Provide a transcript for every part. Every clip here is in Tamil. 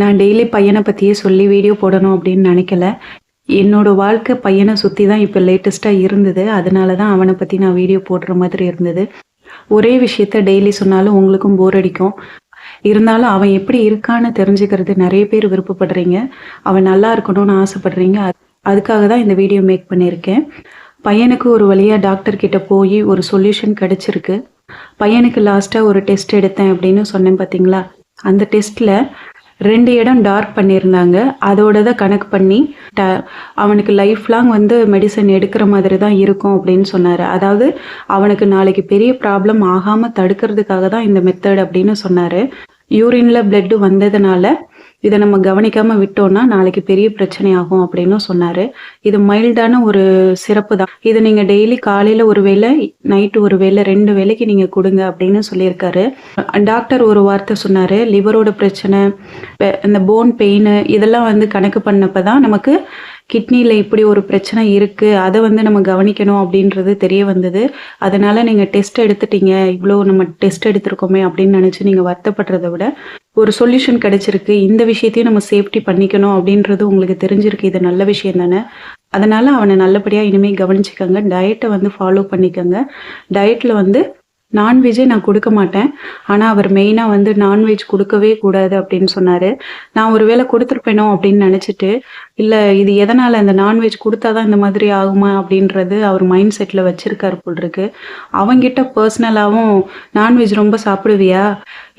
நான் டெய்லி பையனை பற்றியே சொல்லி வீடியோ போடணும் அப்படின்னு நினைக்கல. என்னோட வாழ்க்கை பையனை சுற்றி தான் இப்போ லேட்டஸ்ட்டாக இருந்தது. அதனால தான் அவனை பற்றி நான் வீடியோ போடுற மாதிரி இருந்தது. ஒரே விஷயத்த டெய்லி சொன்னாலும் உங்களுக்கும் போர் அடிக்கும். இருந்தாலும் அவன் எப்படி இருக்கான்னு தெரிஞ்சுக்கிறது நிறைய பேர் விருப்பப்படுறீங்க. அவன் நல்லா இருக்கணும்னு ஆசைப்படுறீங்க. அதுக்காக தான் இந்த வீடியோ மேக் பண்ணியிருக்கேன். பையனுக்கு ஒரு வழியாக டாக்டர் கிட்ட போய் ஒரு சொல்யூஷன் கிடச்சிருக்கு. பையனுக்கு லாஸ்ட்டாக ஒரு டெஸ்ட் எடுத்தேன் அப்படின்னு சொன்னேன் பார்த்தீங்களா அந்த டெஸ்ட்டில் ரெண்டு இடம் டார்க் பண்ணியிருந்தாங்க. அதோட தான் கணக்கு பண்ணி ட அவனுக்கு லைஃப் லாங் வந்து மெடிசன் எடுக்கிற மாதிரி தான் இருக்கும் அப்படின்னு சொன்னார். அதாவது அவனுக்கு நாளைக்கு பெரிய ப்ராப்ளம் ஆகாமல் தடுக்கிறதுக்காக தான் இந்த மெத்தட் அப்படின்னு சொன்னார். யூரின்ல பிளட்டு வந்ததுனால இதை நம்ம கவனிக்காம விட்டோம்னா நாளைக்கு பெரிய பிரச்சனை ஆகும் அப்படின்னு சொன்னாரு. இது மைல்டான ஒரு சிறப்பு தான். இது நீங்க டெய்லி காலையில ஒரு வேளை நைட்டு ஒரு வேளை ரெண்டு வேளைக்கு நீங்க கொடுங்க அப்படின்னு சொல்லியிருக்காரு. டாக்டர் ஒரு வார்த்தை சொன்னாரு லிவரோட பிரச்சனை இந்த போன் பெயின் இதெல்லாம் வந்து கணக்கு பண்ணப்பதான் நமக்கு கிட்னியில் இப்படி ஒரு பிரச்சனை இருக்குது அதை வந்து நம்ம கவனிக்கணும் அப்படின்றது தெரிய வந்தது. அதனால் நீங்கள் டெஸ்ட் எடுத்துட்டீங்க. இவ்வளோ நம்ம டெஸ்ட் எடுத்திருக்கோமே அப்படின்னு நினச்சி நீங்கள் வருத்தப்படுறதை விட ஒரு சொல்யூஷன் கிடைச்சிருக்கு. இந்த விஷயத்தையும் நம்ம சேஃப்டி பண்ணிக்கணும் அப்படின்றது உங்களுக்கு தெரிஞ்சிருக்கு. இது நல்ல விஷயம் தானே? அதனால் அவனை நல்லபடியாக இனிமேல் கவனிச்சுக்கோங்க. டயட்டை வந்து ஃபாலோ பண்ணிக்கோங்க. டயட்டில் வந்து நான்வெஜ்ஜே நான் கொடுக்க மாட்டேன். ஆனால் அவர் மெயினாக வந்து நான்வெஜ் கொடுக்கவே கூடாது அப்படின்னு சொன்னார். நான் ஒரு வேளை கொடுத்துருப்பேனோ அப்படின்னு நினச்சிட்டு இல்லை இது எதனால் அந்த நான்வெஜ் கொடுத்தா தான் இந்த மாதிரி ஆகுமா அப்படின்றது அவர் மைண்ட் செட்டில் வச்சுருக்காரு போல் இருக்கு அவங்கிட்ட பர்சனலாகவும் நான்வெஜ் ரொம்ப சாப்பிடுவியா?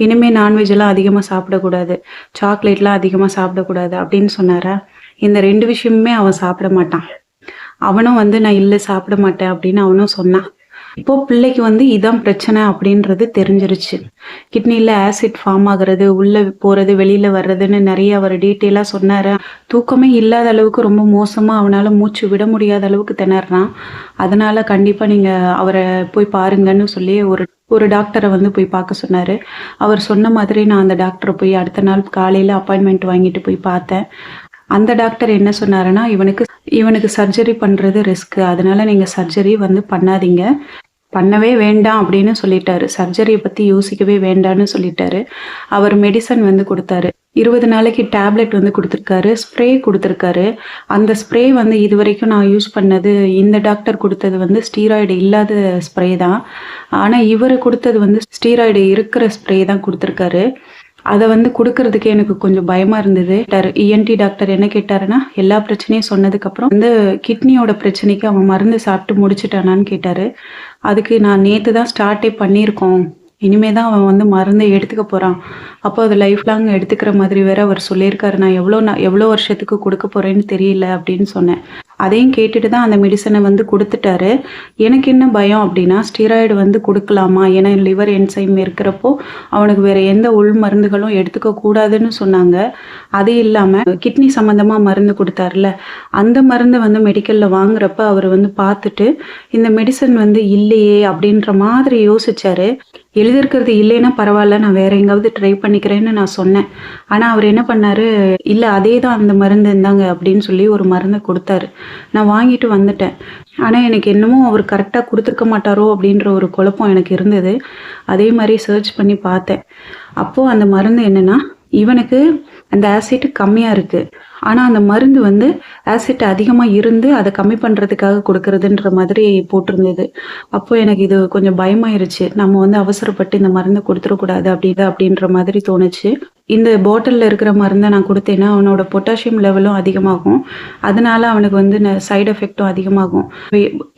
இனிமேல் நான்வெஜ்லாம் அதிகமாக சாப்பிடக்கூடாது. சாக்லேட்லாம் அதிகமாக சாப்பிடக்கூடாது அப்படின்னு சொன்னாரா? இந்த ரெண்டு விஷயமுமே அவன் சாப்பிட மாட்டான். அவனும் வந்து நான் இல்லை சாப்பிட மாட்டேன் அப்படின்னு அவனும் சொன்னான். இப்போ பிள்ளைக்கு வந்து இதான் பிரச்சனை அப்படின்றது தெரிஞ்சிருச்சு. கிட்னியில் ஆசிட் ஃபார்ம் ஆகுறது உள்ள போறது வெளியில வர்றதுன்னு நிறைய அவர் டீட்டெயிலாக சொன்னார். தூக்கமே இல்லாத அளவுக்கு ரொம்ப மோசமா அவனால மூச்சு விட முடியாத அளவுக்கு திணறான். அதனால கண்டிப்பா நீங்க அவரை போய் பாருங்கன்னு சொல்லி ஒரு ஒரு டாக்டரை வந்து போய் பார்க்க சொன்னாரு. அவர் சொன்ன மாதிரி நான் அந்த டாக்டரை போய் அடுத்த நாள் காலையில அப்பாயின்மெண்ட் வாங்கிட்டு போய் பார்த்தேன். அந்த டாக்டர் என்ன சொன்னாருன்னா இவனுக்கு இவனுக்கு சர்ஜரி பண்ணுறது ரிஸ்க்கு அதனால நீங்கள் சர்ஜரி வந்து பண்ணாதீங்க. பண்ணவே வேண்டாம் அப்படின்னு சொல்லிட்டாரு. சர்ஜரியை பற்றி யோசிக்கவே வேண்டான்னு சொல்லிட்டாரு. அவர் மெடிசன் வந்து கொடுத்தாரு. இருபது நாளைக்கு டேப்லெட் வந்து கொடுத்துருக்காரு. ஸ்ப்ரே கொடுத்துருக்காரு. அந்த ஸ்ப்ரே வந்து இது வரைக்கும் நான் யூஸ் பண்ணது இந்த டாக்டர் கொடுத்தது வந்து ஸ்டீராய்டு இல்லாத ஸ்ப்ரே தான். ஆனால் இவர் கொடுத்தது வந்து ஸ்டீராய்டு இருக்கிற ஸ்ப்ரே தான் கொடுத்துருக்காரு. அதை வந்து கொடுக்கறதுக்கு எனக்கு கொஞ்சம் பயமா இருந்தது. இஎன்டி டாக்டர் என்ன கேட்டாருன்னா எல்லா பிரச்சனையும் சொன்னதுக்கப்புறம் வந்து கிட்னியோட பிரச்சனைக்கு அவன் மருந்து சாப்பிட்டு முடிச்சிட்டானான்னு கேட்டாரு. அதுக்கு நான் நேற்று தான் ஸ்டார்ட்டே பண்ணியிருக்கோம். இனிமே தான் அவன் வந்து மருந்தை எடுத்துக்க போகிறான் அப்போ அது லைஃப் லாங் எடுத்துக்கிற மாதிரி வேற அவர் சொல்லியிருக்காரு. நான் எவ்வளோ நான் எவ்வளோ வருஷத்துக்கு கொடுக்க போறேன்னு தெரியல அப்படின்னு சொன்னேன். அதையும் கேட்டுட்டு தான் அந்த மெடிசனை வந்து கொடுத்துட்டாரு. எனக்கு என்ன பயம் அப்படின்னா ஸ்டீராய்டு வந்து கொடுக்கலாமா? ஏன்னா லிவர் என்சைம் இருக்கிறப்போ அவனுக்கு வேறு எந்த உள் மருந்துகளும் எடுத்துக்க கூடாதுன்னு சொன்னாங்க. அது இல்லாமல் கிட்னி சம்மந்தமாக மருந்து கொடுத்தாருல அந்த மருந்தை வந்து மெடிக்கலில் வாங்குறப்ப அவர் வந்து பார்த்துட்டு இந்த மெடிசன் வந்து இல்லையே அப்படின்ற மாதிரி யோசிச்சாரு. எழுதியிருக்கிறது இல்லைன்னா பரவாயில்ல நான் வேற எங்காவது ட்ரை பண்ணிக்கிறேன்னு நான் சொன்னேன். ஆனால் அவர் என்ன பண்ணாரு இல்லை அதே தான் அந்த மருந்து இருந்தாங்க அப்படின்னு சொல்லி ஒரு மருந்தை கொடுத்தாரு. நான் வாங்கிட்டு வந்துட்டேன். ஆனால் எனக்கு என்னமோ அவர் கரெக்டாக கொடுத்துருக்க மாட்டாரோ அப்படின்ற ஒரு குழப்பம் எனக்கு இருந்தது. அதே மாதிரி சர்ச் பண்ணி பார்த்தேன். அப்போது அந்த மருந்து என்னென்னா இவனுக்கு அந்த ஆசிட் கம்மியாக இருக்குது ஆனால் அந்த மருந்து வந்து ஆசிட் அதிகமாக இருந்து அதை கம்மி பண்ணுறதுக்காக கொடுக்கறதுன்ற மாதிரி போட்டிருந்தது. அப்போ எனக்கு இது கொஞ்சம் பயமாயிருச்சு. நம்ம வந்து அவசரப்பட்டு இந்த மருந்தை கொடுத்துடக்கூடாது அப்படிதான் அப்படின்ற மாதிரி தோணுச்சு. இந்த பாட்டிலில் இருக்கிற மருந்தை நான் கொடுத்தேன்னா அவனோட பொட்டாசியம் லெவலும் அதிகமாகும். அதனால அவனுக்கு வந்து சைடு எஃபெக்டும் அதிகமாகும்.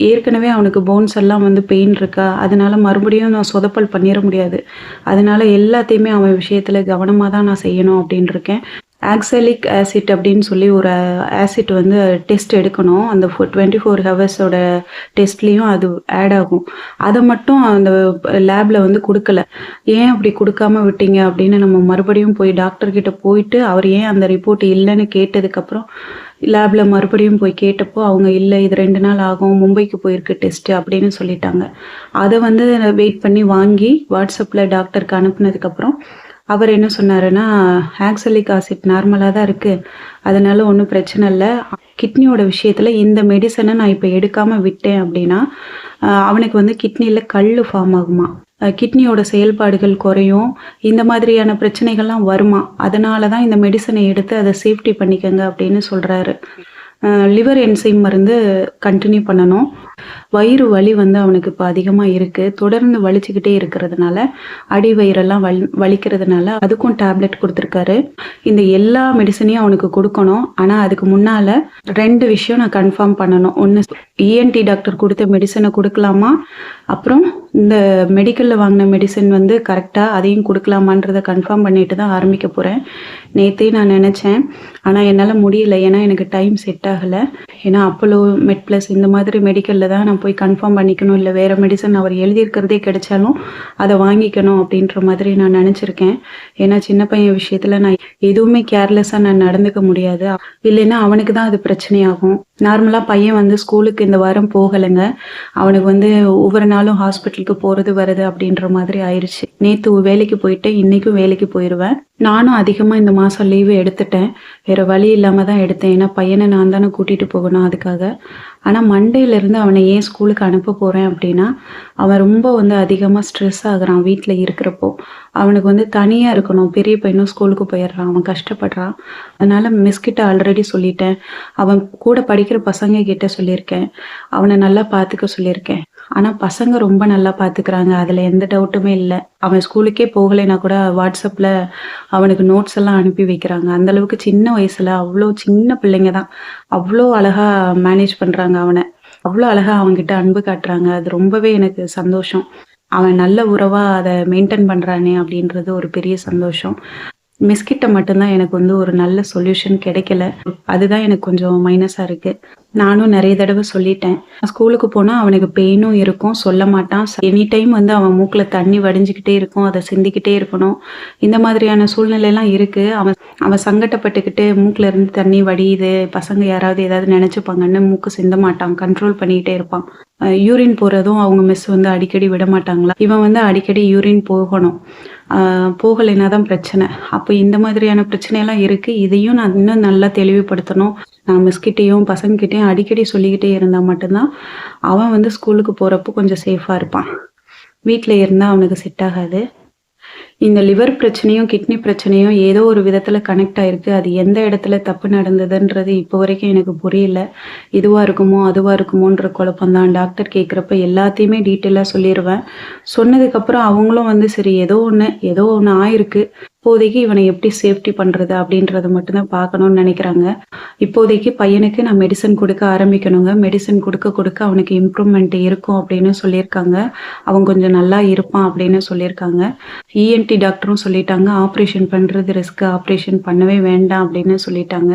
ஏற்கனவே அவனுக்கு போன்ஸ் எல்லாம் வந்து பெயின் இருக்கா? அதனால மறுபடியும் நான் சொதப்பல் பண்ணிட முடியாது. அதனால எல்லாத்தையுமே அவன் விஷயத்தில் கவனமாக தான் நான் செய்யணும் அப்படின்னு இருக்கேன். ஆக்சலிக் ஆசிட் அப்படின்னு சொல்லி ஒரு ஆசிட் வந்து டெஸ்ட் எடுக்கணும். அந்த டுவெண்ட்டி ஃபோர் ஹவர்ஸோட டெஸ்ட்லேயும் அது ஆட் ஆகும். அதை மட்டும் அந்த லேபில் வந்து கொடுக்கல. ஏன் அப்படி கொடுக்காம விட்டீங்க அப்படின்னு நம்ம மறுபடியும் போய் டாக்டர்கிட்ட போயிட்டு அவர் ஏன் அந்த ரிப்போர்ட் இல்லைன்னு கேட்டதுக்கப்புறம் லேபில் மறுபடியும் போய் கேட்டப்போ அவங்க இல்லை இது ரெண்டு நாள் ஆகும் மும்பைக்கு போயிருக்கு டெஸ்ட்டு அப்படின்னு சொல்லிட்டாங்க. அதை வந்து வெயிட் பண்ணி வாங்கி வாட்ஸ்அப்பில் டாக்டருக்கு அனுப்புனதுக்கப்புறம் அவர் என்ன சொன்னாருன்னா ஆக்சலிக் ஆசிட் நார்மலாக தான் இருக்குது அதனால ஒன்றும் பிரச்சனை இல்லை. கிட்னியோட விஷயத்தில் இந்த மெடிசனை நான் இப்போ எடுக்காமல் விட்டேன் அப்படின்னா அவனுக்கு வந்து கிட்னியில் கல் ஃபார்ம் ஆகுமா? கிட்னியோட செயல்பாடுகள் குறையும். இந்த மாதிரியான பிரச்சனைகள்லாம் வருமா? அதனால தான் இந்த மெடிசனை எடுத்து அதை சேஃப்டி பண்ணிக்கங்க அப்படின்னு சொல்கிறாரு லிவர் என்சைம் மருந்து கண்டினியூ பண்ணணும். வயிறு வலி வந்து அவனுக்கு இப்போ அதிகமாக இருக்குது தொடர்ந்து வலிச்சுக்கிட்டே இருக்கிறதுனால அடி வயிறெல்லாம் வலி வலிக்கிறதுனால அதுக்கும் டேப்லெட் கொடுத்துருக்காரு. இந்த எல்லா மெடிசனையும் அவனுக்கு கொடுக்கணும். ஆனால் அதுக்கு முன்னால் ரெண்டு விஷயம் நான் கன்ஃபார்ம் பண்ணணும். ஒன்று இஎன்டி டாக்டர் கொடுத்த மெடிசனை கொடுக்கலாமா? அப்புறம் இந்த மெடிக்கலில் வாங்கின மெடிசன் வந்து கரெக்டாக அதையும் கொடுக்கலாமான்றதை கன்ஃபார்ம் பண்ணிட்டு தான் ஆரம்பிக்க போகிறேன் நேற்றே நான் நினச்சேன். ஆனால் என்னால் முடியல. ஏன்னா எனக்கு டைம் செட் ஆகலை. ஏன்னா அப்போலோ மெட் ப்ளஸ் இந்த மாதிரி மெடிக்கலில் தான் நான் போய் கன்ஃபார்ம் பண்ணிக்கணும். இல்லை வேறு மெடிசன் அவர் எழுதியிருக்கிறதே கிடைச்சாலும் அதை வாங்கிக்கணும் அப்படின்ற மாதிரி நான் நினச்சிருக்கேன். ஏன்னா சின்ன பையன் விஷயத்தில் நான் எதுவுமே கேர்லெஸ்ஸாக நான் நடந்துக்க முடியாது. இல்லைன்னா அவனுக்கு தான் அது பிரச்சனையாகும். நார்மலாக பையன் வந்து ஸ்கூலுக்கு இந்த வாரம் போகலைங்க. அவனுக்கு வந்து ஒவ்வொரு நாளும் ஹாஸ்பிட்டலுக்கு போகிறது வருது அப்படின்ற மாதிரி ஆயிடுச்சு நேற்று வேலைக்கு போயிட்டு இன்றைக்கும் வேலைக்கு போயிடுவேன் நானும் அதிகமாக இந்த மாதம் லீவு எடுத்துட்டேன். வேறு வழி இல்லாமல் தான் எடுத்தேன். ஏன்னா பையனை நான் தானே கூட்டிகிட்டு போகணும் அதுக்காக. ஆனால் மண்டேலேருந்து அவனை ஏன் ஸ்கூலுக்கு அனுப்ப போகிறேன் அப்படின்னா அவன் ரொம்ப வந்து அதிகமாக ஸ்ட்ரெஸ் ஆகுறான் வீட்டில் இருக்கிறப்போ. அவனுக்கு வந்து தனியாக இருக்கணும். பெரிய பையனும் ஸ்கூலுக்கு போயிடுறான். அவன் கஷ்டப்படுறான். அதனால் மிஸ்கிட்ட ஆல்ரெடி சொல்லிட்டேன். அவன் கூட படிக்கிற பசங்க கிட்ட சொல்லியிருக்கேன். அவனை நல்லா பார்த்துக்க சொல்லியிருக்கேன். ஆனால் பசங்க ரொம்ப நல்லா பார்த்துக்கிறாங்க அதில் எந்த டவுட்டுமே இல்லை. அவன் ஸ்கூலுக்கே போகலைன்னா கூட வாட்ஸ்அப்பில் அவனுக்கு நோட்ஸ் எல்லாம் அனுப்பி வைக்கிறாங்க. அந்தளவுக்கு சின்ன வயசில் அவ்வளோ சின்ன பிள்ளைங்க தான் அவ்வளோ அழகாக மேனேஜ் பண்ணுறாங்க அவனை. அவ்வளோ அழகாக அவன்கிட்ட அன்பு காட்டுறாங்க. அது ரொம்பவே எனக்கு சந்தோஷம். அவன் நல்ல உறவாக அதை மெயின்டைன் பண்ணுறானே அப்படின்றது ஒரு பெரிய சந்தோஷம். மிஸ்கிட்ட மட்டும்தான் எனக்கு வந்து ஒரு நல்ல சொல்யூஷன் கிடைக்கல. அதுதான் எனக்கு கொஞ்சம் மைனஸாக இருக்குது நானும் நிறைய தடவை சொல்லிட்டேன். ஸ்கூலுக்கு போனால் அவனுக்கு பெயினும் இருக்கும். சொல்ல மாட்டான். எனி டைம் வந்து அவன் மூக்கில் தண்ணி வடிஞ்சிக்கிட்டே இருக்கும். அதை சிந்திக்கிட்டே இருக்கணும். இந்த மாதிரியான சூழ்நிலையெல்லாம் இருக்குது அவன் அவன் சங்கட்டப்பட்டுக்கிட்டு மூக்கில் இருந்து தண்ணி வடியுது. பசங்க யாராவது ஏதாவது நினச்சிப்பாங்கன்னு மூக்கு சிந்த மாட்டான். கண்ட்ரோல் பண்ணிக்கிட்டே இருப்பான். யூரின் போகிறதும் அவங்க மிஸ் வந்து அடிக்கடி விட மாட்டாங்களா? இவன் வந்து அடிக்கடி யூரின் போகணும். போகலைன்னா தான் பிரச்சனை. அப்போ இந்த மாதிரியான பிரச்சனையெல்லாம் இருக்குது இதையும் நான் இன்னும் நல்லா தெளிவுபடுத்தணும். நான் மிஸ்கிட்டேயும் பசங்கக்கிட்டேயும் அடிக்கடி சொல்லிக்கிட்டே இருந்தால் மட்டும்தான் அவன் வந்து ஸ்கூலுக்கு போகிறப்போ கொஞ்சம் சேஃபாக இருப்பான். வீட்டில் இருந்தால் அவனுக்கு செட் ஆகாது. இந்த லிவர் பிரச்சனையும் கிட்னி பிரச்சனையும் ஏதோ ஒரு விதத்தில் கனெக்ட் ஆயிருக்கு. அது எந்த இடத்துல தப்பு நடந்ததுன்றது இப்போ வரைக்கும் எனக்கு புரியல. இதுவாக இருக்குமோ அதுவாக இருக்குமோன்ற குழப்பம்தான் டாக்டர் கேட்குறப்ப எல்லாத்தையுமே டீட்டெயிலாக சொல்லிடுவேன் சொன்னதுக்கப்புறம் அவங்களும் வந்து சரி ஏதோ ஒன்று ஏதோ ஒன்று ஆயிருக்கு. இப்போதைக்கு இவனை எப்படி சேஃப்டி பண்ணுறது அப்படின்றத மட்டும்தான் பார்க்கணும்னு நினைக்கிறாங்க. இப்போதைக்கு பையனுக்கு நான் மெடிசன் கொடுக்க ஆரம்பிக்கணுங்க. மெடிசன் கொடுக்க கொடுக்க அவனுக்கு இம்ப்ரூவ்மெண்ட் இருக்கும் அப்படின்னு சொல்லியிருக்காங்க. அவன் கொஞ்சம் நல்லா இருப்பான் அப்படின்னு சொல்லியிருக்காங்க. இஎன்டி டாக்டரும் சொல்லிட்டாங்க ஆப்ரேஷன் பண்ணுறது ரிஸ்க்கு ஆப்ரேஷன் பண்ணவே வேண்டாம் அப்படின்னு சொல்லிட்டாங்க.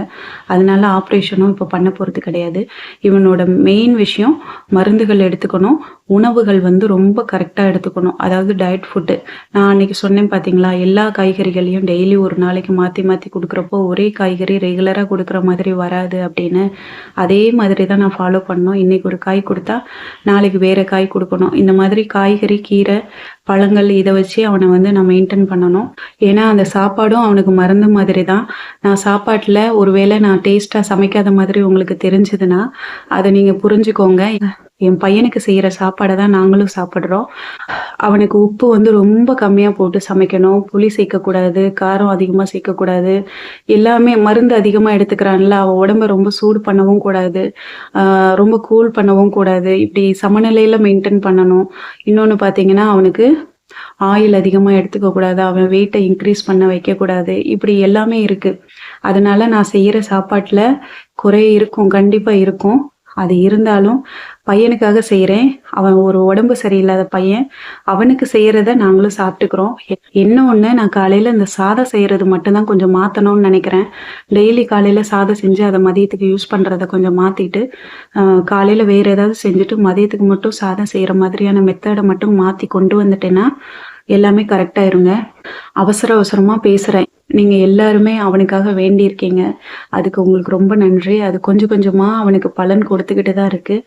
அதனால ஆப்ரேஷனும் இப்போ பண்ண போகிறது கிடையாது. இவனோட மெயின் விஷயம் மருந்துகள் எடுத்துக்கணும். உணவுகள் வந்து ரொம்ப கரெக்டாக எடுத்துக்கணும். அதாவது டயட் ஃபுட்டு நான் அன்னைக்கு சொன்னேன் பார்த்தீங்களா எல்லா காய்கறிகளையும் டெய்லி ஒரு நாளைக்கு மாற்றி மாற்றி கொடுக்குறப்போ ஒரே காய்கறி ரெகுலராக கொடுக்குற மாதிரி வராது அப்படின்னு. அதே மாதிரி தான் நான் ஃபாலோ பண்ணோம். இன்றைக்கி ஒரு காய் கொடுத்தா நாளைக்கு வேறு காய் கொடுக்கணும். இந்த மாதிரி காய்கறி கீரை பழங்கள் இதை வச்சு அவனை வந்து நான் மெயின்டைன் பண்ணணும். ஏன்னா அந்த சாப்பாடும் அவனுக்கு மருந்து மாதிரி தான் நான் சாப்பாட்டில் ஒருவேளை நான் டேஸ்ட்டாக சமைக்காத மாதிரி உங்களுக்கு தெரிஞ்சதுன்னா அதை நீங்கள் புரிஞ்சுக்கோங்க. என் பையனுக்கு செய்கிற சாப்பாடை தான் நாங்களும் சாப்பிட்றோம். அவனுக்கு உப்பு வந்து ரொம்ப கம்மியாக போட்டு சமைக்கணும். புளி சேர்க்கக்கூடாது காரம் அதிகமாக சேர்க்கக்கூடாது. எல்லாமே மருந்து அதிகமாக எடுத்துக்கிறான்ல. அவன் உடம்ப ரொம்ப சூடு பண்ணவும் கூடாது. ரொம்ப கூல் பண்ணவும் கூடாது. இப்படி சமநிலையில் மெயின்டைன் பண்ணணும். இன்னொன்று பார்த்தீங்கன்னா அவனுக்கு ஆயில் அதிகமாக எடுத்துக்கக்கூடாது அவன் வெயிட்டை இன்க்ரீஸ் பண்ண வைக்கக்கூடாது. இப்படி எல்லாமே இருக்குது அதனால நான் செய்கிற சாப்பாட்டில் குறை இருக்கும். கண்டிப்பாக இருக்கும். அது இருந்தாலும் பையனுக்காக செய்கிறேன் அவன் ஒரு உடம்பு சரியில்லாத பையன். அவனுக்கு செய்கிறத நாங்களும் சாப்பிட்டுக்கிறோம். என்ன ஒன்று நான் காலையில் இந்த சாதம் செய்கிறது மட்டும்தான் கொஞ்சம் மாற்றணும்னு நினைக்கிறேன். டெய்லி காலையில் சாதம் செஞ்சு அதை மதியத்துக்கு யூஸ் பண்ணுறத கொஞ்சம் மாற்றிட்டு காலையில் வேறு ஏதாவது செஞ்சுட்டு மதியத்துக்கு மட்டும் சாதம் செய்கிற மாதிரியான மெத்தடை மட்டும் மாற்றி கொண்டு வந்துட்டேன்னா எல்லாமே கரெக்டாக இருங்க அவசர அவசரமாக பேசுகிறேன் நீங்கள் எல்லாருமே அவனுக்காக வேண்டியிருக்கீங்க. அதுக்கு உங்களுக்கு ரொம்ப நன்றி. அது கொஞ்சம் கொஞ்சமாக அவனுக்கு பலன் கொடுத்துக்கிட்டு தான் இருக்குது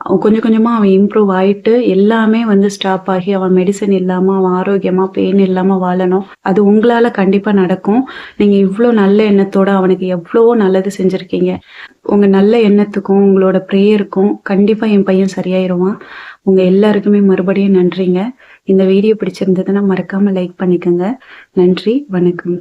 அவன் கொஞ்சம் கொஞ்சமாக அவன் இம்ப்ரூவ் ஆகிட்டு எல்லாமே வந்து ஸ்டாப் ஆகி அவன் மெடிசன் இல்லாமல் அவன் ஆரோக்கியமாக பெயின் இல்லாமல் வாழணும். அது உங்களால் கண்டிப்பாக நடக்கும். நீங்கள் இவ்வளோ நல்ல எண்ணத்தோடு அவனுக்கு எவ்வளவோ நல்லது செஞ்சுருக்கீங்க. உங்கள் நல்ல எண்ணத்துக்கும் உங்களோட ப்ரேயருக்கும் கண்டிப்பாக என் பையன் சரியாயிருவான். உங்கள் எல்லாருக்குமே மறுபடியும் நன்றிங்க. இந்த வீடியோ பிடிச்சிருந்ததுன்னா மறக்காமல் லைக் பண்ணிக்கோங்க. நன்றி வணக்கம்.